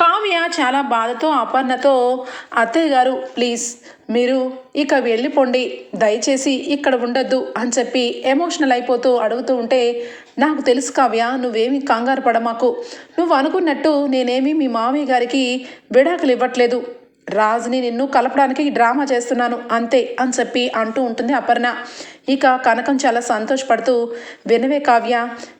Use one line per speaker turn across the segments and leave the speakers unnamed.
కావ్య చాలా బాధతో అపర్ణతో అత్తయ్య గారు ప్లీజ్ మీరు ఇక వెళ్ళిపోండి. దయచేసి ఇక్కడ ఉండొద్దు అని చెప్పి ఎమోషనల్ అయిపోతూ అడుగుతూ ఉంటే నాకు తెలుసు కావ్య నువ్వేమి కంగారు పడమాకు. నువ్వు అనుకున్నట్టు నేనేమి మీ మామయ్య గారికి విడాకులు ఇవ్వట్లేదు. రాజుని నిన్ను కలపడానికి డ్రామా చేస్తున్నాను అంతే అని చెప్పి అంటూ ఉంటుంది అపర్ణ. ఇక కనకం చాలా సంతోషపడుతూ వినవే కావ్య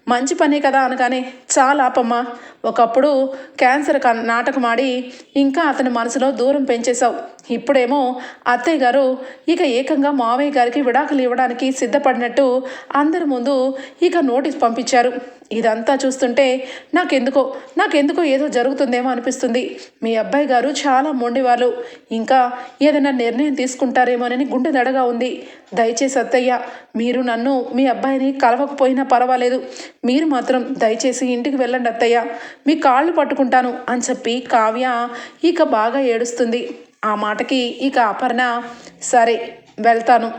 మంచి పనే కదా అనగానే చాలా ఆపమ్మా. ఒకప్పుడు క్యాన్సర్ క నాటకం ఆడి ఇంకా అతని మనసులో దూరం పెంచేశావు. ఇప్పుడేమో అత్తయ్య గారు ఇక ఏకంగా మావయ్య గారికి విడాకులు ఇవ్వడానికి సిద్ధపడినట్టు అందరి ముందు ఇక నోటీస్ పంపించారు. ఇదంతా చూస్తుంటే నాకెందుకో నాకెందుకో ఏదో జరుగుతుందేమో అనిపిస్తుంది. మీ అబ్బాయి గారు చాలా మొండివాళ్ళు. ఇంకా ఏదైనా నిర్ణయం తీసుకుంటారేమోనని గుండె దడగా ఉంది. దయచేసి అత్తయ్య మీరు నన్ను మీ అబ్బాయిని కలవకపోయినా పర్వాలేదు. మీరు మాత్రం దయచేసి ఇంటికి వెళ్ళండి అత్తయ్య. మీ కాళ్ళు పట్టుకుంటాను అని చెప్పి కావ్య ఇక బాగా ఏడుస్తుంది. ఆ మాటకి ఇక అపర్ణ సరే వెళ్తాను.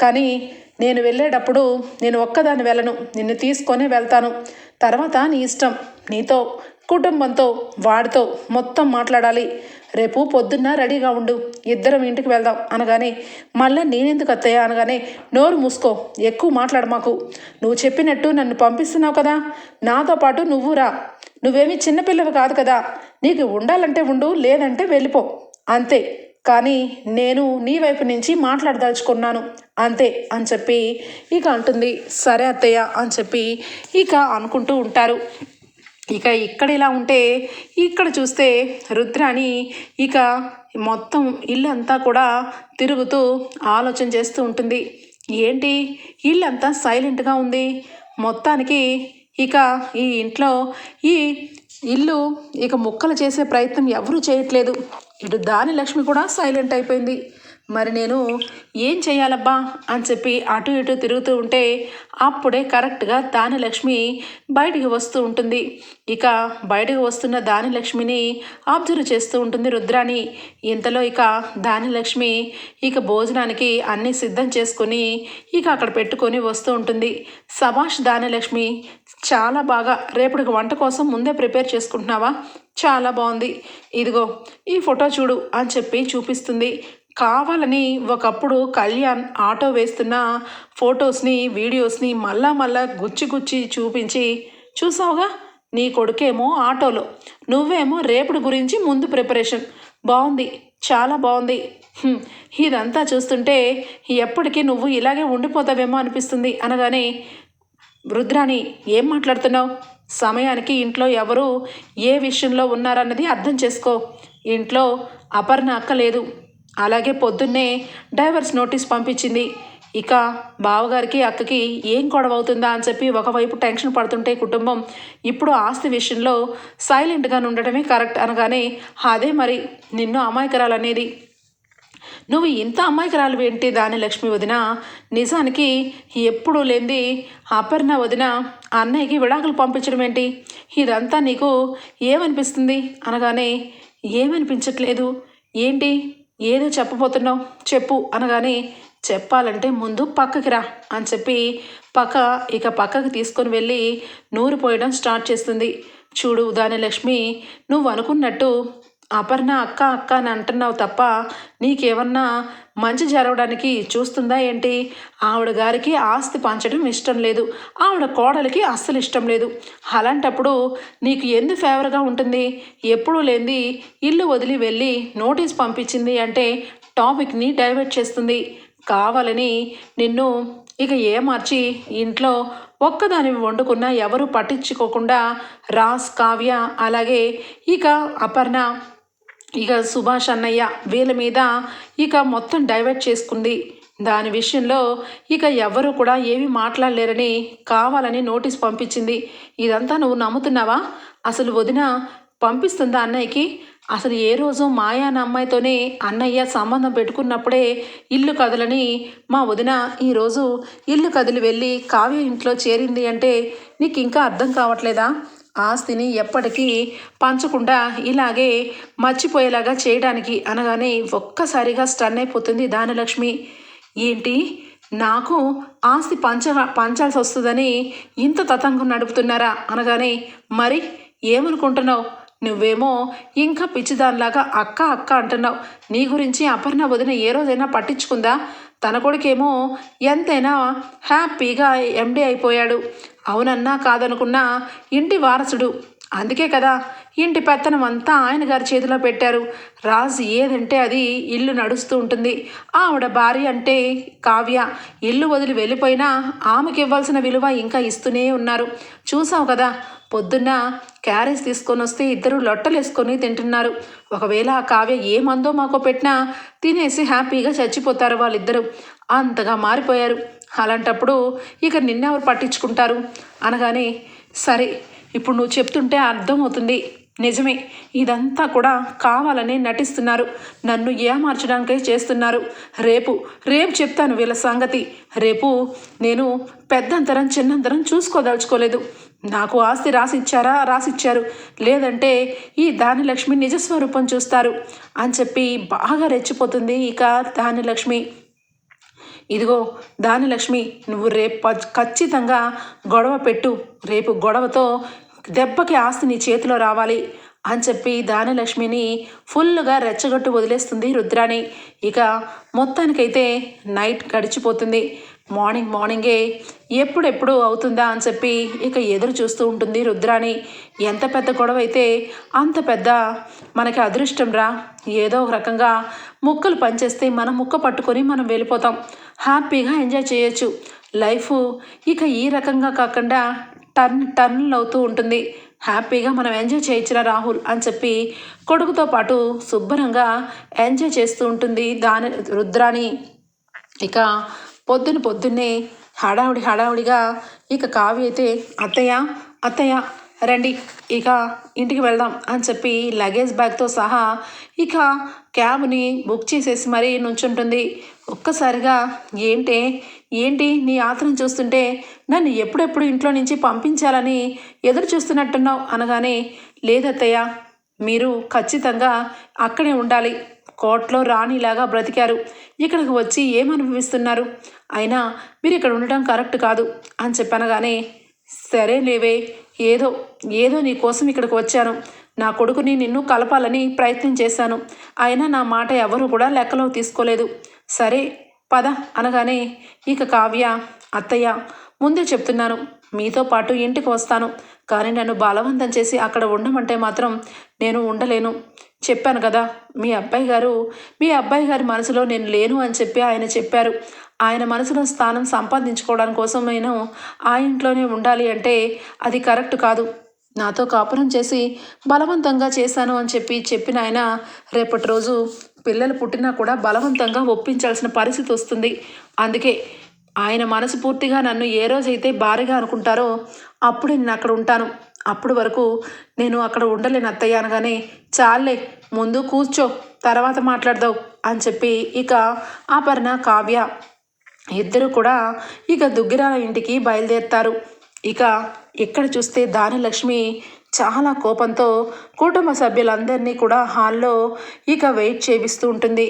కానీ నేను వెళ్ళేటప్పుడు నేను ఒక్కదాన్ని వెళ్ళను. నిన్ను తీసుకొనే వెళ్తాను. తర్వాత నీ ఇష్టం. నీతో కుటుంబంతో వాడితో మొత్తం మాట్లాడాలి. రేపు పొద్దున్న రెడీగా ఉండు. ఇద్దరం ఇంటికి వెళ్దాం అనగానే మళ్ళీ నేనెందుకు అత్తయ్య అనగానే నోరు మూసుకో ఎక్కువ మాట్లాడు మాకు. నువ్వు చెప్పినట్టు నన్ను పంపిస్తున్నావు కదా నాతో పాటు నువ్వు రా. నువ్వేమీ చిన్నపిల్లవి కాదు కదా నీకు ఉండాలంటే ఉండు లేదంటే వెళ్ళిపో. అంతే. కానీ నేను నీ వైపు నుంచి మాట్లాడదలుచుకున్నాను. అంతే అని చెప్పి ఇక అంటుంది. సరే అత్తయ్య అని చెప్పి ఇక అనుకుంటూ ఉంటారు. ఇక ఇక్కడ ఇలా ఉంటే ఇక్కడ చూస్తే రుద్రాని ఇక మొత్తం ఇల్లంతా కూడా తిరుగుతూ ఆలోచన చేస్తూ ఉంటుంది. ఏంటి? ఇల్లంతా సైలెంట్గా ఉంది. మొత్తానికి ఇక ఈ ఇంట్లో ఈ ఇల్లు ఇక ముక్కలు చేసే ప్రయత్నం ఎవరూ చేయట్లేదు. ఇటు దాని లక్ష్మి కూడా సైలెంట్ అయిపోయింది. మరి నేను ఏం చేయాలబ్బా అని చెప్పి అటు ఇటు తిరుగుతూ ఉంటే అప్పుడే కరెక్ట్గా దానిలక్ష్మి బయటికి వస్తూ ఉంటుంది. ఇక బయటకు వస్తున్న దానిలక్ష్మిని ఆబ్జర్వ్ అబ్జర్వ్ చేస్తూ ఉంటుంది రుద్రాని ఇంతలో ఇక దానిలక్ష్మి ఇక భోజనానికి అన్నీ సిద్ధం చేసుకొని ఇక అక్కడ పెట్టుకొని వస్తూ ఉంటుంది. సభాష్ దానిలక్ష్మి చాలా బాగా రేపటికి వంట కోసం ముందే ప్రిపేర్ చేసుకుంటున్నావా? చాలా బాగుంది. ఇదిగో ఈ ఫోటో చూడు అని చెప్పి చూపిస్తుంది. కావాలని ఒకప్పుడు కళ్యాణ్ ఆటో వేస్తున్న ఫొటోస్ని వీడియోస్ని మళ్ళా మళ్ళా గుచ్చి గుచ్చి చూపించి చూసావుగా నీ కొడుకేమో ఆటోలో. నువ్వేమో రేపటి గురించి ముందు ప్రిపరేషన్. బాగుంది చాలా బాగుంది ఇదంతా చూస్తుంటే ఎప్పటికీ నువ్వు ఇలాగే ఉండిపోతావేమో అనిపిస్తుంది అనగానే రుద్రాణి ఏం మాట్లాడుతున్నావు? సమయానికి ఇంట్లో ఎవరు ఏ విషయంలో ఉన్నారన్నది అర్థం చేసుకో. ఇంట్లో అపర్ణ అక్క లేదు. అలాగే పొద్దున్నే డైవర్స్ నోటీస్ పంపించింది. ఇక బావగారికి అక్కకి ఏం గొడవ అవుతుందా అని చెప్పి ఒకవైపు టెన్షన్ పడుతుంటే కుటుంబం ఇప్పుడు ఆస్తి విషయంలో సైలెంట్గా ఉండటమే కరెక్ట్ అనగానే అదే మరి నిన్ను అమాయకరాలనేది. నువ్వు ఇంత అమాయకరాలు ఏంటి దాని లక్ష్మి వదిన? నిజానికి ఎప్పుడు లేనిది అపర్ణ వదిన అన్నయ్యకి విడాకులు పంపించడం ఏంటి? ఇదంతా నీకు ఏమనిపిస్తుంది? అనగానే ఏమనిపించట్లేదు. ఏంటి? ఏదో చెప్పబోతున్నావు? చెప్పు అనగానే చెప్పాలంటే ముందు పక్కకి రా అని చెప్పి పక్క ఇక పక్కకి తీసుకొని వెళ్ళి నూరు పోయడం స్టార్ట్ చేస్తుంది. చూడు దాని లక్ష్మి నువ్వు అనుకున్నట్టు అపర్ణ అక్క అక్క అని అంటున్నావు తప్ప నీకేమన్నా మంచి జరగడానికి చూస్తుందా ఏంటి? ఆవిడ గారికి ఆస్తి పంచడం ఇష్టం లేదు. ఆవిడ కోడలికి అస్సలు ఇష్టం లేదు. అలాంటప్పుడు నీకు ఎందు ఫేవర్గా ఉంటుంది? ఎప్పుడూ లేనిది ఇల్లు వదిలి వెళ్ళి నోటీస్ పంపించింది అంటే టాపిక్ని డైవర్ట్ చేస్తుంది. కావాలని నిన్ను ఇక ఏమార్చి ఇంట్లో ఒక్కదాని వండుకున్నా ఎవరు పట్టించుకోకుండా రాస్ కావ్య అలాగే ఇక అపర్ణ ఇక సుభాష్ అన్నయ్య వీళ్ళ మీద ఇక మొత్తం డైవర్ట్ చేసుకుంది. దాని విషయంలో ఇక ఎవ్వరూ కూడా ఏమీ మాట్లాడలేరని కావాలని నోటీస్ పంపించింది. ఇదంతా నువ్వు నమ్ముతున్నావా? అసలు వదిన పంపిస్తుందా అన్నయ్యకి? అసలు ఏ రోజు మాయా అమ్మాయితోనే అన్నయ్య సంబంధం పెట్టుకున్నప్పుడే ఇల్లు కదలని మా వదిన ఈరోజు ఇల్లు కదిలి వెళ్ళి కావ్య ఇంట్లో చేరింది అంటే నీకు ఇంకా అర్థం కావట్లేదా? ఆస్తిని ఎప్పటికీ పంచకుండా ఇలాగే మర్చిపోయేలాగా చేయడానికి అనగానే ఒక్కసారిగా స్టన్ అయిపోతుంది దానలక్ష్మి ఏంటి? నాకు ఆస్తి పంచ పంచాల్సి వస్తుందని ఇంత తతంగం నడుపుతున్నారా? అనగానే మరి ఏమనుకుంటున్నావు? నువ్వేమో ఇంకా పిచ్చిదానిలాగా అక్క అక్క అంటున్నావు. నీ గురించి అపర్ణ వదిన ఏ రోజైనా పట్టించుకుందా? తన కొడుకేమో ఎంతైనా హ్యాపీగా ఎండి అయిపోయాడు. అవునన్నా కాదనుకున్నా ఇంటి వారసుడు. అందుకే కదా ఇంటి పెత్తనం అంతా ఆయన గారి చేతిలో పెట్టారు. రాజు ఏదంటే అది ఇల్లు నడుస్తూ ఉంటుంది. ఆవిడ భార్య అంటే కావ్య. ఇల్లు వదిలి వెళ్ళిపోయినా ఆమెకి ఇవ్వాల్సిన విలువ ఇంకా ఇస్తూనే ఉన్నారు. చూసావు కదా పొద్దున్న క్యారేజ్ తీసుకొని వస్తే ఇద్దరు లొట్టలేసుకొని తింటున్నారు. ఒకవేళ ఆ కావ్య ఏ మందో మాకో పెట్టినా తినేసి హ్యాపీగా చచ్చిపోతారు వాళ్ళిద్దరూ. అంతగా మారిపోయారు. అలాంటప్పుడు ఇక నిన్నెవరు పట్టించుకుంటారు? అనగానే సరే ఇప్పుడు నువ్వు చెప్తుంటే అర్థమవుతుంది. నిజమే ఇదంతా కూడా కావాలని నటిస్తున్నారు. నన్ను ఏమార్చడానికే చేస్తున్నారు. రేపు రేపు చెప్తాను వీళ్ళ సంగతి. రేపు నేను పెద్దంతరం చిన్నంతరం చూసుకోదలుచుకోలేదు. నాకు ఆస్తి రాసిచ్చారా? రాసిచ్చారు. లేదంటే ఈ దానిలక్ష్మి నిజస్వరూపం చూస్తారు అని చెప్పి బాగా రెచ్చిపోతుంది ఇక దానిలక్ష్మి ఇదిగో దానిలక్ష్మి నువ్వు రేపు ఖచ్చితంగా గొడవ పెట్టు. రేపు గొడవతో దెబ్బకి ఆస్తి నీ చేతిలో రావాలి అని చెప్పి దానిలక్ష్మిని ఫుల్గా రెచ్చగొట్టు వదిలేస్తుంది రుద్రాణి. ఇక మొత్తానికైతే నైట్ గడిచిపోతుంది. మార్నింగ్ మార్నింగే ఎప్పుడెప్పుడు అవుతుందా అని చెప్పి ఇక ఎదురు చూస్తూ ఉంటుంది రుద్రాణి. ఎంత పెద్ద గొడవ అయితే అంత పెద్ద మనకి అదృష్టం రా. ఏదో ఒక రకంగా ముక్కలు పనిచేస్తే మనం ముక్క పట్టుకొని మనం వెళ్ళిపోతాం. హ్యాపీగా ఎంజాయ్ చేయొచ్చు. లైఫ్ ఇక ఈ రకంగా కాకుండా టర్న్ టర్న్లు అవుతూ ఉంటుంది. హ్యాపీగా మనం ఎంజాయ్ చేయించిన రాహుల్ అని చెప్పి కొడుకుతో పాటు శుభ్రంగా ఎంజాయ్ చేస్తూ ఉంటుంది దాని రుద్రాణి. ఇక పొద్దున పొద్దున్నే హడావుడి హడావుడిగా ఇక కావ్య అయితే అత్తయ్య అత్తయ్య రండి ఇక ఇంటికి వెళ్దాం అని చెప్పి లగేజ్ బ్యాగ్తో సహా ఇక క్యాబ్ని బుక్ చేసేసి మరీ నుంచుంటుంది. ఒక్కసారిగా ఏంటే ఏంటి నీ ఆత్రం చూస్తుంటే నన్ను ఎప్పుడెప్పుడు ఇంట్లో నుంచి పంపించాలని ఎదురు చూస్తున్నట్టున్నావు అనగానే లేదత్తయ్య మీరు ఖచ్చితంగా అక్కడే ఉండాలి. కోట్లో రాణిలాగా బ్రతికారు. ఇక్కడికి వచ్చి ఏమనుభవిస్తున్నారు? అయినా మీరు ఇక్కడ ఉండటం కరెక్ట్ కాదు అని చెప్పనగానే సరే లేవే ఏదో ఏదో నీ కోసం ఇక్కడికి వచ్చాను. నా కొడుకుని నిన్ను కలపాలని ప్రయత్నం చేశాను. అయినా నా మాట ఎవరు కూడా లెక్కలో తీసుకోలేదు. సరే పద అనగానే ఇక కావ్య అత్తయ్య ముందే చెప్తున్నాను మీతో పాటు ఇంటికి వస్తాను. కానీ నన్ను బలవంతం చేసి అక్కడ ఉండమంటే మాత్రం నేను ఉండలేను. చెప్పాను కదా మీ అబ్బాయి గారు మీ అబ్బాయి గారి మనసులో నేను లేను అని చెప్పి ఆయన చెప్పారు. ఆయన మనసులో స్థానం సంపాదించుకోవడానికి కోసం నేను ఆ ఇంట్లోనే ఉండాలి అంటే అది కరెక్ట్ కాదు. నాతో కాపురం చేసి బలవంతంగా చేశాను అని చెప్పి చెప్పిన ఆయన రేపటి రోజు పిల్లలు పుట్టినా కూడా బలవంతంగా ఒప్పించాల్సిన పరిస్థితి వస్తుంది. అందుకే ఆయన మనసు పూర్తిగా నన్ను ఏ రోజైతే భారీగా అనుకుంటారో అప్పుడు నేను అక్కడ ఉంటాను. అప్పుడు వరకు నేను అక్కడ ఉండలేను అత్తయ్య అనగానే చాలే ముందు కూర్చో తర్వాత మాట్లాడదావు అని చెప్పి ఇక ఆపర్ణ కావ్య ఇద్దరు కూడా ఇక దుగ్గిరాల ఇంటికి బయలుదేరుతారు. ఇక ఇక్కడ చూస్తే దానిలక్ష్మి చాలా కోపంతో కుటుంబ సభ్యులందరినీ కూడా హాల్లో ఇక వెయిట్ చేపిస్తూ ఉంటుంది.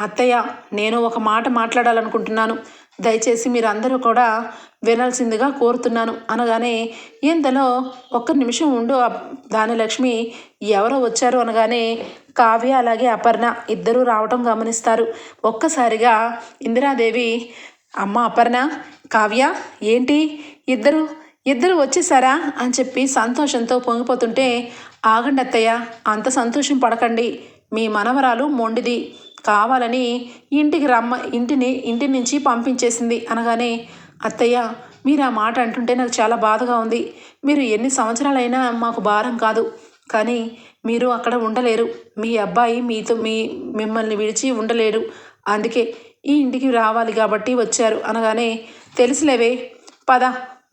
అత్తయ్య నేను ఒక మాట మాట్లాడాలనుకుంటున్నాను. దయచేసి మీరందరూ కూడా వినాల్సిందిగా కోరుతున్నాను. అనగానే ఇంతలో ఒక్క నిమిషం ఉండు అప్- దానిలక్ష్మి ఎవరో వచ్చారు అనగానే కావ్య అలాగే అపర్ణ ఇద్దరూ రావటం గమనిస్తారు. ఒక్కసారిగా ఇందిరాదేవి అమ్మ అపర్ణ కావ్య ఏంటి? ఇద్దరు ఇద్దరు వచ్చేసారా? అని చెప్పి సంతోషంతో పొంగిపోతుంటే ఆగండి అత్తయ్య అంత సంతోషం పడకండి. మీ మనవరాలు మొండిది. కావాలని ఇంటికి రమ్మ ఇంటిని ఇంటి నుంచి పంపించేసింది. అనగానే అత్తయ్య మీరు ఆ మాట అంటుంటే నాకు చాలా బాధగా ఉంది. మీరు ఎన్ని సంవత్సరాలైనా మాకు భారం కాదు. కానీ మీరు అక్కడ ఉండలేరు. మీ అబ్బాయి మీతో మీ మిమ్మల్ని విడిచి ఉండలేరు అందుకే ఈ ఇంటికి రావాలి కాబట్టి వచ్చారు. అనగానే తెలుసులేవే పద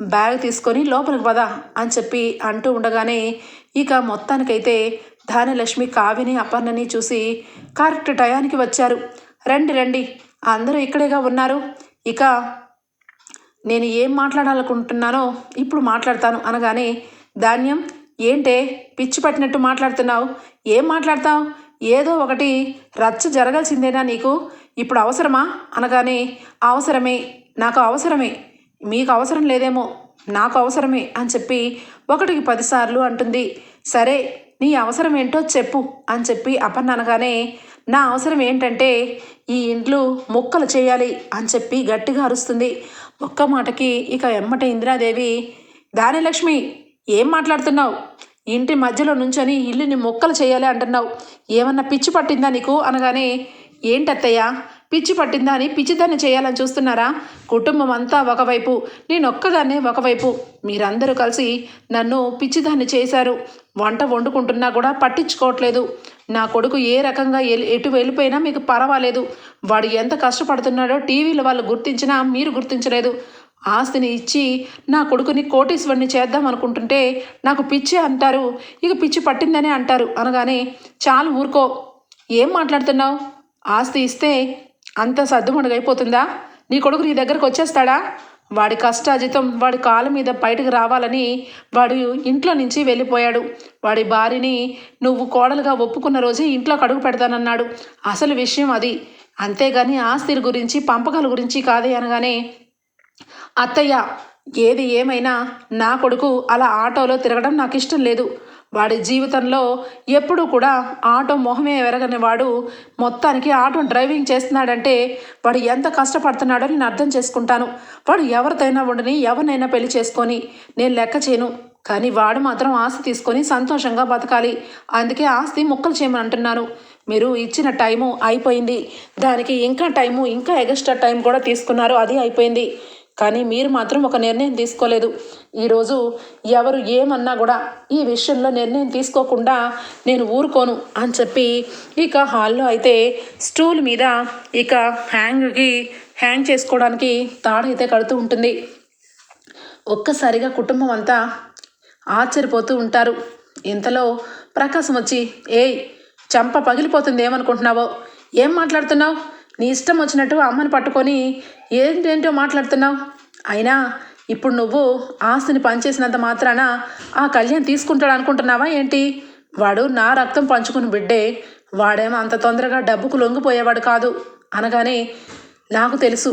బ్యాగ్ తీసుకొని లోపలికి పద అని చెప్పి అంటూ ఉండగానే ఇక మొత్తానికైతే ధాన్యలక్ష్మి కావ్యని అపర్ణని చూసి కరెక్ట్ టయానికి వచ్చారు. రండి రండి. అందరూ ఇక్కడేగా ఉన్నారు. ఇక నేను ఏం మాట్లాడాలనుకుంటున్నానో ఇప్పుడు మాట్లాడతాను అనగానే ధాన్యం ఏంటే? పిచ్చి పట్టినట్టు మాట్లాడుతున్నావు? ఏం మాట్లాడతావు? ఏదో ఒకటి రచ్చ జరగాల్సిందేనా నీకు? ఇప్పుడు అవసరమా? అనగానే అవసరమే. నాకు అవసరమే. మీకు అవసరం లేదేమో. నాకు అవసరమే అని చెప్పి ఒకటికి పదిసార్లు అంటుంది. సరే నీ అవసరం ఏంటో చెప్పు అని చెప్పి అపర్ణ అనగానే నా అవసరం ఏంటంటే ఈ ఇంట్లో ముక్కలు చేయాలి అని చెప్పి గట్టిగా అరుస్తుంది. ఒక్క మాటకి ఇక ఎమ్మట ఇందిరాదేవి దానిలక్ష్మి ఏం మాట్లాడుతున్నావు? ఇంటి మధ్యలో నుంచొని ఇల్లుని మొక్కలు చేయాలి అంటున్నావు. ఏమన్నా పిచ్చి పట్టిందా నీకు? అనగానే ఏంటత్తయ్యా పిచ్చి పట్టిందా అని పిచ్చిదాన్ని చేయాలని చూస్తున్నారా? కుటుంబం అంతా ఒకవైపు నేను ఒక్కదాన్నే ఒకవైపు. మీరందరూ కలిసి నన్ను పిచ్చిదాన్ని చేశారు. వంట వండుకుంటున్నా కూడా పట్టించుకోవట్లేదు. నా కొడుకు ఏ రకంగా ఎటు వెళ్ళిపోయినా మీకు పర్వాలేదు. వాడు ఎంత కష్టపడుతున్నాడో టీవీలో వాళ్ళు గుర్తించినా మీరు గుర్తించలేదు. ఆస్తిని ఇచ్చి నా కొడుకుని కోటీశ్వరిని చేద్దాం అనుకుంటుంటే నాకు పిచ్చి అంటారు. ఇక పిచ్చి పట్టిందనే అంటారు. అనగానే చాలు ఊరుకో. ఏం మాట్లాడుతున్నావు? ఆస్తి ఇస్తే అంత సర్దుమడుగైపోతుందా నీ కొడుకు నీ దగ్గరకు వచ్చేస్తాడా? వాడి కష్టాజితం వాడి కాలు మీద బయటకు రావాలని వాడు ఇంట్లో నుంచి వెళ్ళిపోయాడు. వాడి భార్యని నువ్వు కోడలుగా ఒప్పుకున్న రోజే ఇంట్లో కడుగు పెడతానన్నాడు. అసలు విషయం అది. అంతేగాని ఆస్తిల గురించి పంపకాల గురించి కాదే అనగానే అత్తయ్య ఏది ఏమైనా నా కొడుకు అలా ఆటోలో తిరగడం నాకు ఇష్టం లేదు. వాడి జీవితంలో ఎప్పుడూ కూడా ఆటో మొహమే ఎరగని వాడు మొత్తానికి ఆటో డ్రైవింగ్ చేస్తున్నాడంటే వాడు ఎంత కష్టపడుతున్నాడో నేను అర్థం చేసుకుంటాను. వాడు ఎవరితోనైనా ఉండని ఎవరినైనా పెళ్ళి చేసుకొని నేను లెక్క చేయను. కానీ వాడు మాత్రం ఆస్తి తీసుకొని సంతోషంగా బతకాలి. అందుకే ఆస్తి ముక్కలు చేయమని అంటున్నాను. మీరు ఇచ్చిన టైము అయిపోయింది. దానికి ఇంకా టైము ఇంకా ఎగస్ట్రా టైం కూడా తీసుకున్నారు. అది అయిపోయింది. కానీ మీరు మాత్రం ఒక నిర్ణయం తీసుకోలేదు. ఈరోజు ఎవరు ఏమన్నా కూడా ఈ విషయంలో నిర్ణయం తీసుకోకుండా నేను ఊరుకోను అని చెప్పి ఇక హాల్లో అయితే స్టూల్ మీద ఇక హ్యాంగ్కి హ్యాంగ్ చేసుకోవడానికి తాడైతే కడుతూ ఉంటుంది. ఒక్కసారిగా కుటుంబం అంతా ఆశ్చర్యపోతూ ఉంటారు. ఇంతలో ప్రకాశం వచ్చి ఏయ్ చంప పగిలిపోతుంది ఏమనుకుంటున్నావో ఏం మాట్లాడుతున్నావు? నీ ఇష్టం వచ్చినట్టు అమ్మని పట్టుకొని ఏంటేంటో మాట్లాడుతున్నావు? అయినా ఇప్పుడు నువ్వు ఆస్తిని పనిచేసినంత మాత్రాన ఆ కళ్యాణ్ తీసుకుంటాడు అనుకుంటున్నావా ఏంటి? వాడు నా రక్తం పంచుకుని బిడ్డే. వాడేమో అంత తొందరగా డబ్బుకు లొంగిపోయేవాడు కాదు. అనగానే నాకు తెలుసు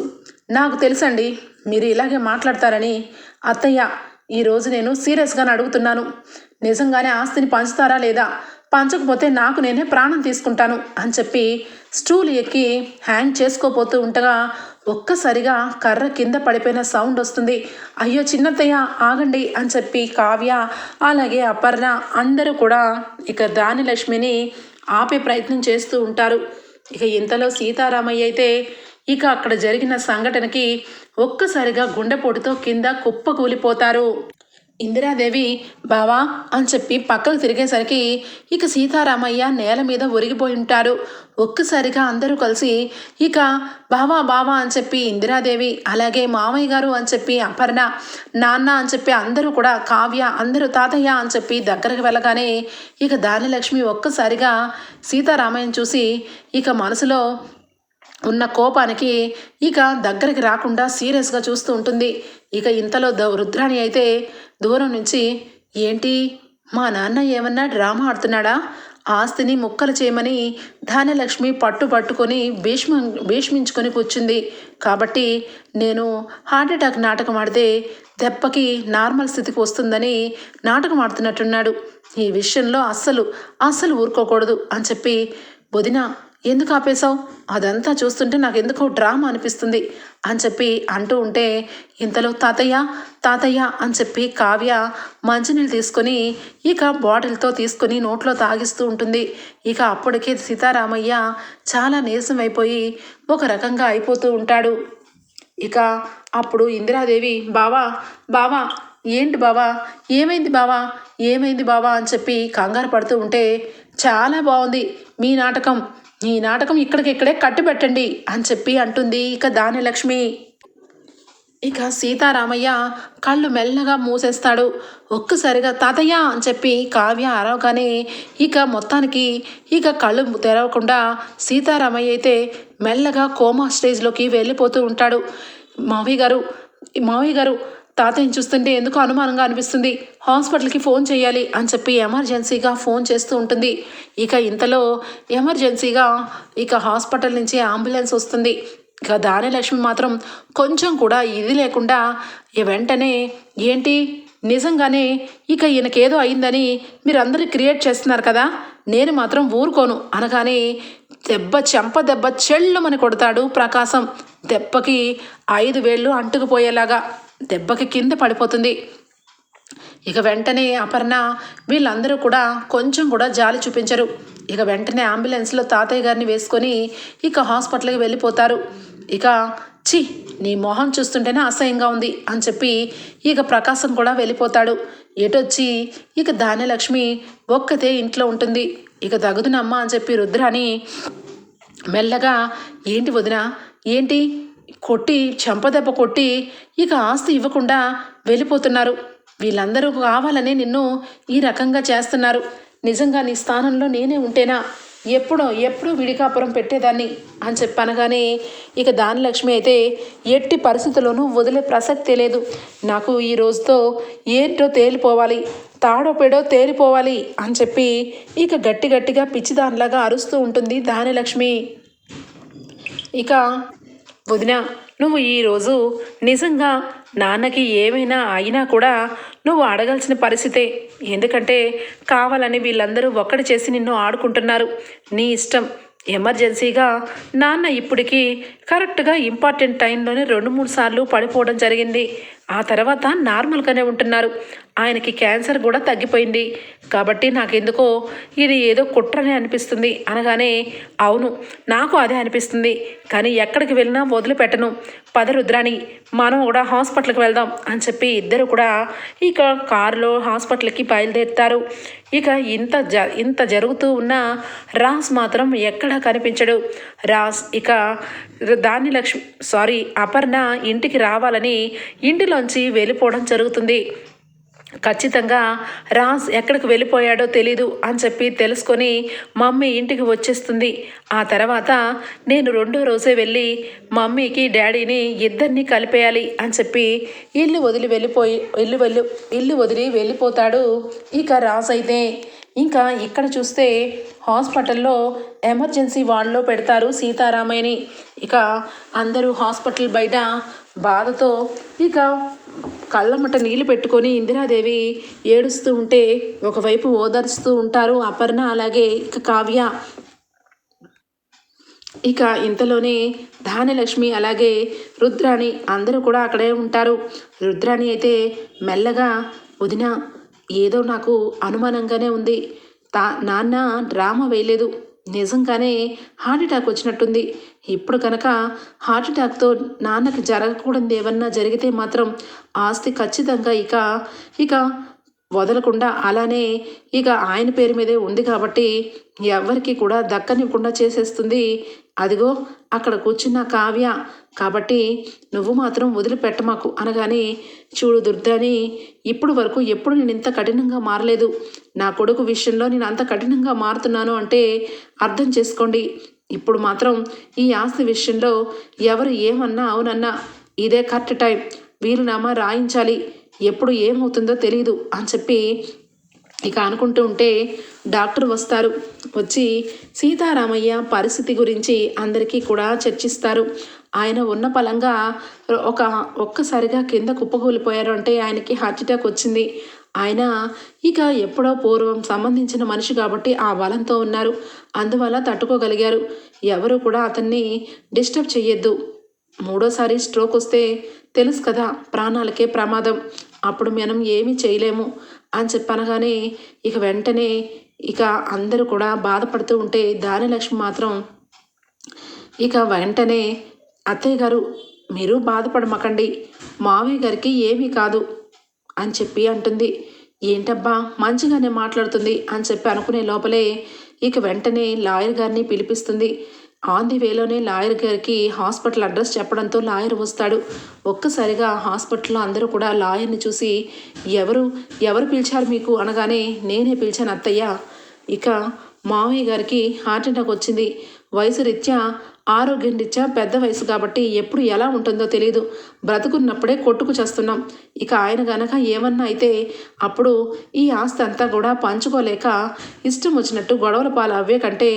నాకు తెలుసండి. మీరు ఇలాగే మాట్లాడతారని అత్తయ్య ఈరోజు నేను సీరియస్గానే అడుగుతున్నాను నిజంగానే ఆస్తిని పంచుతారా లేదా? పంచకపోతే నాకు నేనే ప్రాణం తీసుకుంటాను అని చెప్పి స్టూల్ ఎక్కి హ్యాంగ్ చేసుకోపోతూ ఉండగా ఒక్కసారిగా కర్ర కింద పడిపోయిన సౌండ్ వస్తుంది. అయ్యో చిన్నత్తయ్య ఆగండి అని చెప్పి కావ్య అలాగే అపర్ణ అందరూ కూడా ఇక దానిలక్ష్మిని ఆపే ప్రయత్నం చేస్తూ ఉంటారు. ఇక ఇంతలో సీతారామయ్య అయితే ఇక అక్కడ జరిగిన సంఘటనకి ఒక్కసారిగా గుండెపోటుతో కింద కుప్పకూలిపోతారు. ఇందిరాదేవి బావా అని చెప్పి పక్కకు తిరిగేసరికి ఇక సీతారామయ్య నేల మీద ఒరిగిపోయి ఉంటారు. ఒక్కసారిగా అందరూ కలిసి ఇక బావా బావా అని చెప్పి ఇందిరాదేవి అలాగే మామయ్య గారు అని చెప్పి అపర్ణ నాన్న అని చెప్పి అందరూ కూడా కావ్య అందరూ తాతయ్య అని చెప్పి దగ్గరకు వెళ్ళగానే ఇక దానిలక్ష్మి ఒక్కసారిగా సీతారామయ్యని చూసి ఇక మనసులో ఉన్న కోపానికి ఇక దగ్గరికి రాకుండా సీరియస్గా చూస్తూ ఉంటుంది. ఇక ఇంతలో ద రుద్రాణి అయితే దూరం నుంచి ఏంటి? మా నాన్న ఏమన్నా డ్రామా ఆడుతున్నాడా? ఆస్తిని ముక్కలు చేయమని ధాన్యలక్ష్మి పట్టు పట్టుకొని భీష్మ భీష్మించుకొని కూర్చుంది. కాబట్టి నేను హార్ట్ అటాక్ నాటకం ఆడితే దెబ్బకి నార్మల్ స్థితికి వస్తుందని నాటకం ఆడుతున్నట్టున్నాడు. ఈ విషయంలో అస్సలు అస్సలు ఊరుకోకూడదు అని చెప్పి వదిన ఎందుకు ఆపేశావు? అదంతా చూస్తుంటే నాకు ఎందుకో డ్రామా అనిపిస్తుంది అని చెప్పి అంటూ ఉంటే ఇంతలో తాతయ్య తాతయ్య అని చెప్పి కావ్య మంచినీళ్ళు తీసుకొని ఇక బాటిల్తో తీసుకొని నోట్లో తాగిస్తూ ఉంటుంది. ఇక అప్పటికే సీతారామయ్య చాలా నీరసం అయిపోయి ఒక రకంగా అయిపోతూ ఉంటాడు. ఇక అప్పుడు ఇందిరాదేవి బావా బావా ఏంటి బావా ఏమైంది బావా ఏమైంది బావా అని చెప్పి కంగారు పడుతూ ఉంటే చాలా బాగుంది మీ నాటకం ఈ నాటకం ఇక్కడికిక్కడే కట్టిపెట్టండి అని చెప్పి అంటుంది ఇక దానిలక్ష్మి ఇక సీతారామయ్య కళ్ళు మెల్లగా మూసేస్తాడు. ఒక్కసారిగా తాతయ్య అని చెప్పి కావ్య అరవగానే ఇక మొత్తానికి ఇక కళ్ళు తెరవకుండా సీతారామయ్య అయితే మెల్లగా కోమా స్టేజ్లోకి వెళ్ళిపోతూ ఉంటాడు. మావి గారు మావయ్య గారు తాతయ్యని చూస్తుంటే ఎందుకు అనుమానంగా అనిపిస్తుంది? హాస్పిటల్కి ఫోన్ చేయాలి అని చెప్పి ఎమర్జెన్సీగా ఫోన్ చేస్తూ ఉంటుంది. ఇక ఇంతలో ఎమర్జెన్సీగా ఇక హాస్పిటల్ నుంచి అంబులెన్స్ వస్తుంది. ఇక దానిలక్ష్మి మాత్రం కొంచెం కూడా ఇది లేకుండా ఈ వెంటనే ఏంటి? నిజంగానే ఇక ఈయనకేదో అయిందని మీరందరూ క్రియేట్ చేస్తున్నారు కదా? నేను మాత్రం ఊరుకోను అనగానే దెబ్బ చెంప దెబ్బ చెళ్ళుమని కొడతాడు ప్రకాశం. దెబ్బకి ఐదు వేళ్ళు అంటుకుపోయేలాగా. దెబ్బకి కింద పడిపోతుంది. ఇక వెంటనే అపర్ణ వీళ్ళందరూ కూడా కొంచెం కూడా జాలి చూపించరు. ఇక వెంటనే అంబులెన్స్లో తాతయ్య గారిని వేసుకొని ఇక హాస్పిటల్కి వెళ్ళిపోతారు. ఇక చి నీ మొహం చూస్తుంటేనే అసహ్యంగా ఉంది అని చెప్పి ఇక ప్రకాశం కూడా వెళ్ళిపోతాడు. ఎటొచ్చి ఇక ధాన్యలక్ష్మి ఒక్కతే ఇంట్లో ఉంటుంది. ఇక తగుదునమ్మా అని చెప్పి రుద్రాని మెల్లగా ఏంటి వదిన? ఏంటి? కొట్టి చెంపదెబ్బ కొట్టి ఇక ఆస్తి ఇవ్వకుండా వెళ్ళిపోతున్నారు. వీళ్ళందరూ కావాలని నిన్ను ఈ రకంగా చేస్తున్నారు. నిజంగా నీ స్థానంలో నేనే ఉంటేనా? ఎప్పుడో ఎప్పుడూ విడికాపురం పెట్టేదాన్ని అని చెప్పనగానే ఇక దానిలక్ష్మి అయితే ఎట్టి పరిస్థితుల్లోనూ వదిలే ప్రసక్తే లేదు. నాకు ఈ రోజుతో ఏంటో తేలిపోవాలి తాడో పేడో తేలిపోవాలి అని చెప్పి ఇక గట్టి గట్టిగా పిచ్చిదానిలాగా అరుస్తూ ఉంటుంది దానిలక్ష్మి. ఇక వదిన నువ్వు ఈరోజు నిజంగా నాన్నకి ఏమైనా అయినా కూడా నువ్వు అడగాల్సిన పరిస్థితే ఎందుకంటే కావాలని వీళ్ళందరూ ఒక్కడి చేసి నిన్ను ఆడుకుంటున్నారు. నీ ఇష్టం. ఎమర్జెన్సీగా నాన్న ఇప్పటికి కరెక్ట్గా ఇంపార్టెంట్ టైంలోనే రెండు మూడు సార్లు పడిపోవడం జరిగింది. ఆ తర్వాత నార్మల్గానే ఉంటున్నారు. ఆయనకి క్యాన్సర్ కూడా తగ్గిపోయింది. కాబట్టి నాకెందుకో ఇది ఏదో కుట్రనే అనిపిస్తుంది. అనగానే అవును నాకు అదే అనిపిస్తుంది. కానీ ఎక్కడికి వెళ్ళినా వదిలిపెట్టను. పద రుద్రాని మనం కూడా హాస్పిటల్కి వెళ్దాం అని చెప్పి ఇద్దరు కూడా ఇక కారులో హాస్పిటల్కి బయలుదేరుతారు. ఇక ఇంత జ ఇంత జరుగుతూ ఉన్న రాస్ మాత్రం ఎక్కడా కనిపించడు. రాస్ ఇక దాని లక్ష్మి సారీ అపర్ణ ఇంటికి రావాలని ఇంటిలోంచి వెళ్ళిపోవడం జరుగుతుంది. ఖచ్చితంగా రాజ్ ఎక్కడికి వెళ్ళిపోయాడో తెలీదు అని చెప్పి తెలుసుకొని మమ్మీ ఇంటికి వచ్చేస్తుంది. ఆ తర్వాత నేను రెండో రోజే వెళ్ళి మమ్మీకి డాడీని ఇద్దరిని కలిపేయాలి అని చెప్పి ఇల్లు వదిలి వెళ్ళిపోయి ఇల్లు వెళ్ళి ఇల్లు వదిలి వెళ్ళిపోతాడు ఇక రాజ్ అయితే. ఇంకా ఇక్కడ చూస్తే హాస్పిటల్లో ఎమర్జెన్సీ వార్డులో పెడతారు సీతారామయ్యని. ఇక అందరూ హాస్పిటల్ బయట బాధతో ఇక కళ్ళమట నీళ్ళు పెట్టుకొని ఇందిరాదేవి ఏడుస్తూ ఉంటే ఒకవైపు ఓదార్స్తూ ఉంటారు అపర్ణ అలాగే ఇక కావ్య. ఇక ఇంతలోనే ధాన్యలక్ష్మి అలాగే రుద్రాణి అందరూ కూడా అక్కడే ఉంటారు. రుద్రాణి అయితే మెల్లగా వదిన ఏదో నాకు అనుమానంగానే ఉంది. తా నాన్న డ్రామా వేయలేదు. నిజంగానే హార్ట్ అటాక్ వచ్చినట్టుంది. ఇప్పుడు కనుక హార్ట్ అటాక్తో నాన్నకి జరగకూడదు ఏమన్నా జరిగితే మాత్రం ఆస్తి ఖచ్చితంగా ఇక ఇక వదలకుండా అలానే ఇక ఆయన పేరు మీదే ఉంది కాబట్టి ఎవరికి కూడా దక్కనివ్వకుండా చేసేస్తుంది. అదిగో అక్కడ కూర్చున్న కావ్య. కాబట్టి నువ్వు మాత్రం వదిలిపెట్టమాకు అనగానే చూడు దుర్దాని ఇప్పుడు వరకు ఎప్పుడు నేను ఇంత కఠినంగా మారలేదు. నా కొడుకు విషయంలో నేను అంత కఠినంగా మారుతున్నాను అంటే అర్థం చేసుకోండి. ఇప్పుడు మాత్రం ఈ ఆస్తి విషయంలో ఎవరు ఏమన్నా అవునన్నా ఇదే కరెక్ట్ టైం. వీలునామా రాయించాలి. ఎప్పుడు ఏమవుతుందో తెలియదు అని చెప్పి ఇక అనుకుంటూ ఉంటే డాక్టర్ వస్తారు. వచ్చి సీతారామయ్య పరిస్థితి గురించి అందరికీ కూడా చర్చిస్తారు. ఆయన ఉన్న పలంగా ఒక ఒక్కసారిగా కింద కుప్పకూలిపోయారు అంటే ఆయనకి హార్ట్ అటాక్ వచ్చింది. ఆయన ఇక ఎప్పుడో పూర్వం సంబంధించిన మనిషి కాబట్టి ఆ బలంతో ఉన్నారు. అందువల్ల తట్టుకోగలిగారు. ఎవరు కూడా అతన్ని డిస్టర్బ్ చెయ్యొద్దు. మూడోసారి స్ట్రోక్ వస్తే తెలుసు కదా ప్రాణాలకే ప్రమాదం. అప్పుడు మనం ఏమీ చేయలేము అని చెప్పనగానే ఇక వెంటనే ఇక అందరూ కూడా బాధపడుతూ ఉంటే దానిలక్ష్మి మాత్రం ఇక వెంటనే అత్తయ్య గారు మీరు బాధపడమకండి. మావయ్య గారికి ఏమీ కాదు అని చెప్పి అంటుంది. ఏంటబ్బా మంచిగానే మాట్లాడుతుంది అని చెప్పి అనుకునే లోపలే ఇక వెంటనే లాయర్ గారిని పిలిపిస్తుంది. ఆన్ ది వేలోనే లాయర్ గారికి హాస్పిటల్ అడ్రస్ చెప్పడంతో లాయర్ వస్తాడు. ఒక్కసారిగా హాస్పిటల్లో అందరూ కూడా లాయర్ని చూసి ఎవరు? ఎవరు పిలిచారు మీకు? అనగానే నేనే పిలిచాను అత్తయ్య. ఇక మావయ్య గారికి హార్ట్ అటాక్ వచ్చింది. వయసు రీత్యా ఆరోగ్యం రీత్యా పెద్ద వయసు కాబట్టి ఎప్పుడు ఎలా ఉంటుందో తెలియదు బ్రతుకున్నప్పుడే కొట్టుకు చేస్తున్నాం. ఇక ఆయన గనక ఏమన్నా అయితే అప్పుడు ఈ ఆస్తి అంతా కూడా పంచుకోలేక ఇష్టం వచ్చినట్టు గొడవల పాలు అవ్వే కంటే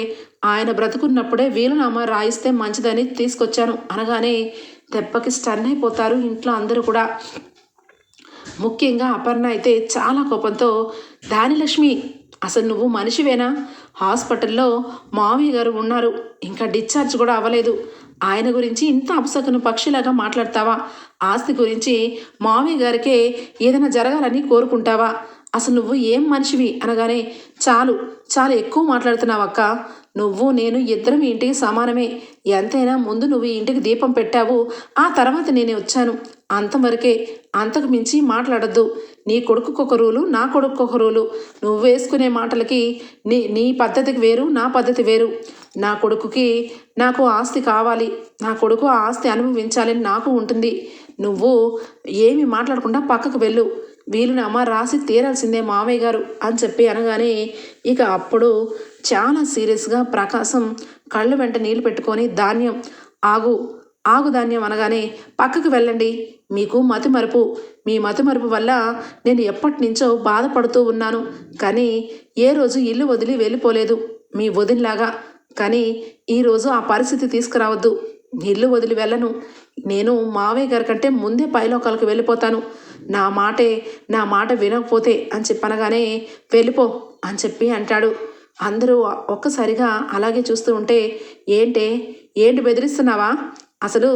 ఆయన బ్రతుకున్నప్పుడే వీలునామా రాయిస్తే మంచిదని తీసుకొచ్చాను అనగానే దెబ్బకి స్టన్ అయిపోతారు ఇంట్లో అందరూ కూడా. ముఖ్యంగా అపర్ణ అయితే చాలా కోపంతో దానిలక్ష్మి అసలు నువ్వు మనిషివేనా? హాస్పిటల్లో మావయ్య గారు ఉన్నారు. ఇంకా డిశ్చార్జ్ కూడా అవ్వలేదు. ఆయన గురించి ఇంత అప్సకున పక్షిలాగా మాట్లాడతావా? ఆస్తి గురించి మావయ్య గారికే ఏదైనా జరగాలని కోరుకుంటావా? అసలు నువ్వు ఏం మనిషివి? అనగానే చాలు చాలా ఎక్కువ మాట్లాడుతున్నావు అక్క. నువ్వు నేను ఇద్దరం ఇంటికి సమానమే. ఎంతైనా ముందు నువ్వు ఇంటికి దీపం పెట్టావు. ఆ తర్వాత నేనే వచ్చాను. అంతవరకే అంతకు మించి మాట్లాడద్దు. నీ కొడుకుకు ఒక రూలు నా కొడుకు ఒక రూలు. నువ్వు వేసుకునే మాటలకి నీ నీ పద్ధతికి వేరు నా పద్ధతి వేరు. నా కొడుకుకి నాకు ఆస్తి కావాలి. నా కొడుకు ఆ ఆస్తి అనుభవించాలని నాకు ఉంటుంది. నువ్వు ఏమి మాట్లాడకుండా పక్కకు వెళ్ళు. వీలునామా రాసి తీరాల్సిందే మావయ్య గారు అని చెప్పి అనగానే ఇక అప్పుడు చాలా సీరియస్గా ప్రకాశం కళ్ళు వెంట నీళ్ళు పెట్టుకొని ధాన్యం ఆగు ఆగుధాన్యం అనగానే పక్కకు వెళ్ళండి. మీకు మతి మరుపు మీ మతి మరుపు వల్ల నేను ఎప్పటి నుంచో బాధపడుతూ ఉన్నాను. కానీ ఏ రోజు ఇల్లు వదిలి వెళ్ళిపోలేదు. మీ వదినలాగా. కానీ ఈరోజు ఆ పరిస్థితి తీసుకురావద్దు. ఇల్లు వదిలి వెళ్ళను. నేను మావయ్య గారి కంటే ముందే పైలోకాలకు వెళ్ళిపోతాను. నా మాటే నా మాట వినకపోతే అని చెప్పనగానే వెళ్ళిపో అని చెప్పి అంటాడు. అందరూ ఒక్కసారిగా అలాగే చూస్తూ ఉంటే ఏంటే? ఏంటి బెదిరిస్తున్నావా? అసలు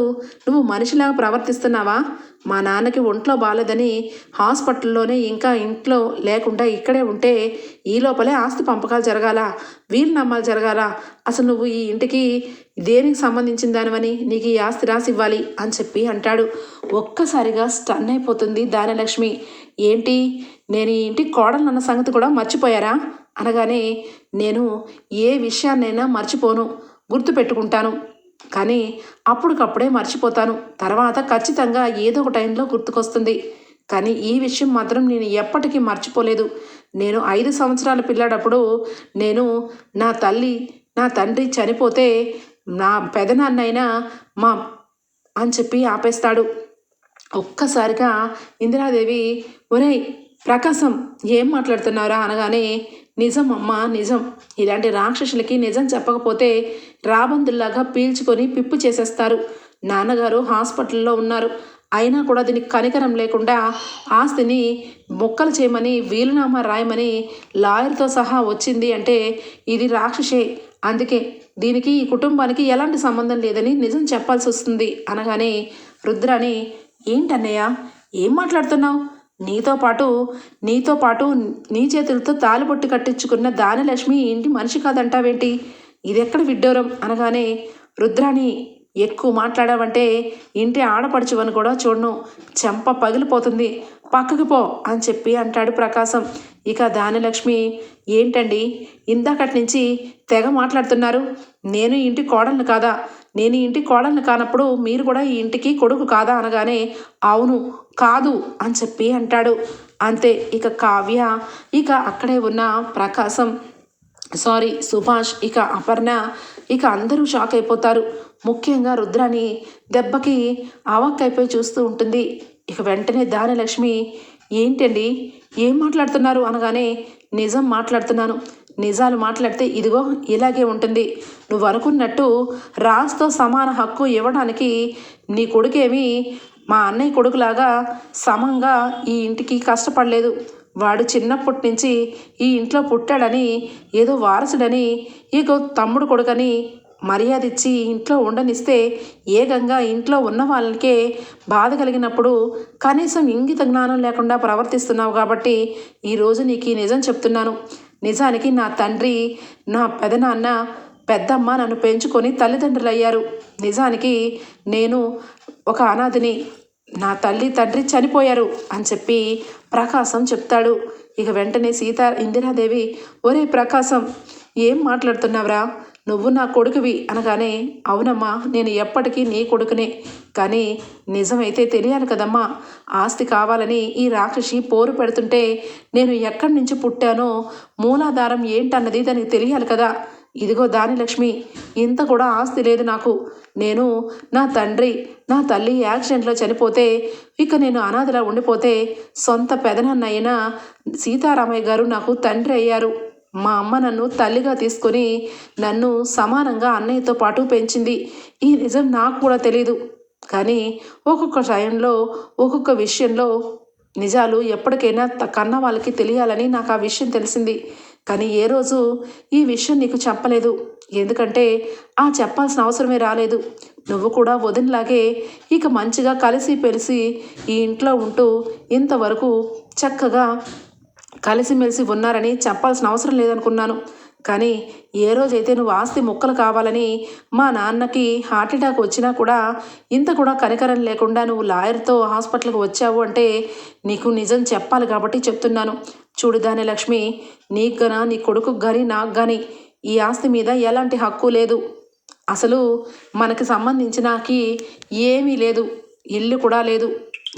నువ్వు మనిషిలాగా ప్రవర్తిస్తున్నావా? మా నాన్నకి ఒంట్లో బాలేదని హాస్పిటల్లోనే ఇంకా ఇంట్లో లేకుండా ఇక్కడే ఉంటే ఈ లోపలే ఆస్తి పంపకాలు జరగాల? వీలు నమ్మాలు జరగాల? అసలు నువ్వు ఈ ఇంటికి దేనికి సంబంధించిన దానివని నీకు ఈ ఆస్తి రాసి ఇవ్వాలి అని చెప్పి అంటాడు. ఒక్కసారిగా స్టన్ అయిపోతుంది దానలక్ష్మి ఏంటి? నేను ఈ ఇంటికి కోడలు అన్న సంగతి కూడా మర్చిపోయారా? అనగానే నేను ఏ విషయాన్నైనా మర్చిపోను. గుర్తు పెట్టుకుంటాను కానీ అప్పటికప్పుడే మర్చిపోతాను. తర్వాత ఖచ్చితంగా ఏదో ఒక టైంలో గుర్తుకొస్తుంది. కానీ ఈ విషయం మాత్రం నేను ఎప్పటికీ మర్చిపోలేదు. నేను ఐదు సంవత్సరాల పిల్లాడప్పుడు నేను నా తల్లి నా తండ్రి చనిపోతే నా పెదనాన్నైనా మా అని చెప్పి ఆపేస్తాడు. ఒక్కసారిగా ఇందిరాదేవి ఒరేయ్ ప్రకాశం ఏం మాట్లాడుతున్నారా అనగానే నిజం అమ్మా నిజం. ఇలాంటి రాక్షసులకి నిజం చెప్పకపోతే రాబందుల్లాగా పీల్చుకొని పిప్పు చేసేస్తారు. నాన్నగారు హాస్పిటల్లో ఉన్నారు. అయినా కూడా దీనికి కనికరం లేకుండా ఆస్తిని మొక్కలు చేయమని వీలునామా రాయమని లాయర్తో సహా వచ్చింది అంటే ఇది రాక్షసే. అందుకే దీనికి ఈ కుటుంబానికి ఎలాంటి సంబంధం లేదని నిజం చెప్పాల్సి వస్తుంది అనగానే రుద్రాని ఏంటన్నయ్య? ఏం మాట్లాడుతున్నావు? నీతో పాటు నీతో పాటు నీ చేతులతో తాలిబొట్టు కట్టించుకున్న దానిలక్ష్మి ఇంటి మనిషి కాదంటావేంటి? ఇదెక్కడ విడ్డూరం? అనగానే రుద్రాణి ఎక్కువ మాట్లాడావంటే ఇంటి ఆడపడుచువని కూడా చూడను. చెంప పగిలిపోతుంది. పక్కకి పో అని చెప్పి అంటాడు ప్రకాశం. ఇక దానిలక్ష్మి ఏంటండి? ఇందాకటి నుంచి తెగ మాట్లాడుతున్నారు. నేను ఇంటి కోడలను కాదా? నేను ఇంటి కోడలను కానప్పుడు మీరు కూడా ఈ ఇంటికి కొడుకు కాదా? అనగానే అవును కాదు అని చెప్పి అంటాడు. అంతే ఇక కావ్య ఇక అక్కడే ఉన్న ప్రకాశం. సారీ సుభాష్ ఇక అపర్ణ ఇక అందరూ షాక్ అయిపోతారు. ముఖ్యంగా రుద్రాని దెబ్బకి ఆవక్కైపోయి చూస్తూ ఉంటుంది. ఇక వెంటనే దానలక్ష్మి ఏంటండి? ఏం మాట్లాడుతున్నారు? అనగానే నిజం మాట్లాడుతున్నాను. నిజాలు మాట్లాడితే ఇదిగో ఇలాగే ఉంటుంది. నువ్వు అనుకున్నట్టు రాజుతో సమాన హక్కు ఇవ్వడానికి నీ కొడుకేమి మా అన్నయ్య కొడుకులాగా సమంగా ఈ ఇంటికి కష్టపడలేదు. వాడు చిన్నప్పటి నుంచి ఈ ఇంట్లో పుట్టాడని ఏదో వారసుడని ఇగో తమ్ముడు కొడుకని మర్యాద ఇచ్చి ఇంట్లో ఉండనిస్తే ఏకంగా ఇంట్లో ఉన్న వాళ్ళకే బాధ కలిగినప్పుడు కనీసం ఇంగిత జ్ఞానం లేకుండా ప్రవర్తిస్తున్నావు కాబట్టి ఈరోజు నీకు ఈ నిజం చెప్తున్నాను. నిజానికి నా తండ్రి నా పెదనాన్న పెద్దమ్మ నన్ను పెంచుకొని తల్లిదండ్రులు అయ్యారు నిజానికి నేను ఒక అనాథిని. నా తల్లి తండ్రి చనిపోయారు అని చెప్పి ప్రకాశం చెప్తాడు. ఇక వెంటనే సీత ఇందిరాదేవి ఒరే ప్రకాశం ఏం మాట్లాడుతున్నావురా? నువ్వు నా కొడుకువి అనగానే అవునమ్మా నేను ఎప్పటికీ నీ కొడుకునే. కానీ నిజమైతే తెలియాలి కదమ్మా. ఆస్తి కావాలని ఈ రాక్షసి పోరు పెడుతుంటే నేను ఎక్కడి నుంచి పుట్టానో? మూలాధారం ఏంటన్నది దానికి తెలియాలి కదా. ఇదిగో దాని లక్ష్మి ఇంత కూడా ఆస్తి లేదు నాకు. నేను నా తండ్రి నా తల్లి యాక్సిడెంట్లో చనిపోతే ఇక నేను అనాథలా ఉండిపోతే సొంత పెదనాన్న అయిన సీతారామయ్య గారు నాకు తండ్రి అయ్యారు. మా అమ్మ నన్ను తల్లిగా తీసుకొని నన్ను సమానంగా అన్నయ్యతో పాటు పెంచింది. ఈ నిజం నాకు కూడా తెలియదు కానీ ఒక్కొక్క టైంలో ఒక్కొక్క విషయంలో నిజాలు ఎప్పటికైనా త- కన్న వాళ్ళకి తెలియాలని నాకు ఆ విషయం తెలిసింది. కానీ ఏ రోజు ఈ విషయం నీకు చెప్పలేదు. ఎందుకంటే ఆ చెప్పాల్సిన అవసరమే రాలేదు. నువ్వు కూడా వదినలాగే ఇక మంచిగా కలిసి పెలిసి ఈ ఇంట్లో ఉంటూ ఇంతవరకు చక్కగా కలిసిమెలిసి ఉన్నారని చెప్పాల్సిన అవసరం లేదనుకున్నాను. కానీ ఏ రోజైతే నువ్వు ఆస్తి ముక్కలు కావాలని మా నాన్నకి హార్ట్ అటాక్ వచ్చినా కూడా ఇంత కూడా కనికరం లేకుండా నువ్వు లాయర్తో హాస్పిటల్కి వచ్చావు అంటే నీకు నిజం చెప్పాలి కాబట్టి చెప్తున్నాను. చూడు దాని లక్ష్మి నీకు గన నీ కొడుకు కానీ నాకు కానీ ఈ ఆస్తి మీద ఎలాంటి హక్కు లేదు. అసలు మనకి సంబంధించినకి ఏమీ లేదు ఇల్లు కూడా లేదు.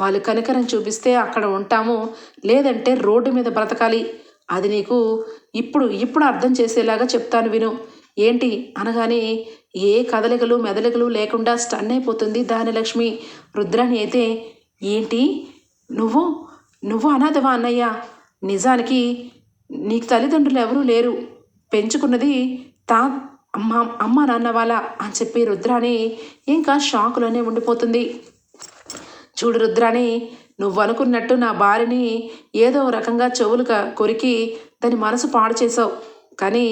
వాళ్ళు కనికరం చూపిస్తే అక్కడ ఉంటాము. లేదంటే రోడ్డు మీద బ్రతకాలి. అది నీకు ఇప్పుడు ఇప్పుడు అర్థం చేసేలాగా చెప్తాను విను. ఏంటి? అనగానే ఏ కదలికలు మెదలికలు లేకుండా స్టన్ అయిపోతుంది దానిలక్ష్మి రుద్రాని అయితే ఏంటి? నువ్వు నువ్వు అనాథవా అన్నయ్య? నిజానికి నీకు తల్లిదండ్రులు ఎవరూ లేరు. పెంచుకున్నది తా అమ్మ అమ్మ నాన్న వాళ్ళ అని చెప్పి రుద్రాని ఇంకా షాకులోనే ఉండిపోతుంది. చూడు రుద్రాని నువ్వు అనుకున్నట్టు నా భార్యని ఏదో రకంగా చెవులుగా కొరికి దాని మనసు పాడు చేసావు కానీ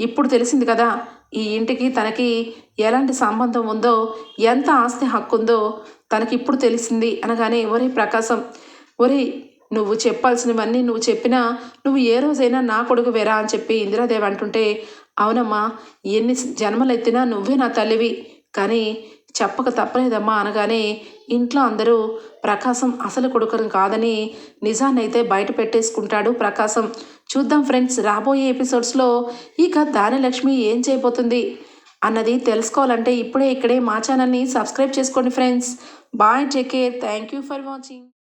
ఇప్పుడు తెలిసింది కదా ఈ ఇంటికి తనకి ఎలాంటి సంబంధం ఉందో ఎంత ఆస్తి హక్కు ఉందో తనకి ఇప్పుడు తెలిసింది అనగానే ఒరే ప్రకాశం ఒరే నువ్వు చెప్పాల్సినవన్నీ నువ్వు చెప్పినా నువ్వు ఏ రోజైనా నా కొడుకు వేరా అని చెప్పి ఇందిరాదేవి అంటుంటే అవునమ్మా ఎన్ని జన్మలెత్తినా నువ్వే నా తల్లివి. కానీ చెప్పక తప్పలేదమ్మా అనగానే ఇంట్లో అందరూ ప్రకాశం అసలు కొడుకుని కాదని నిజాన్నైతే బయట పెట్టేసుకుంటాడు ప్రకాశం. చూద్దాం ఫ్రెండ్స్ రాబోయే ఎపిసోడ్స్లో ఇక దానిలక్ష్మి ఏం చేయబోతుంది అన్నది తెలుసుకోవాలంటే ఇప్పుడే ఇక్కడే మా ఛానల్ని సబ్స్క్రైబ్ చేసుకోండి friends. Bye take care. Thank you for watching.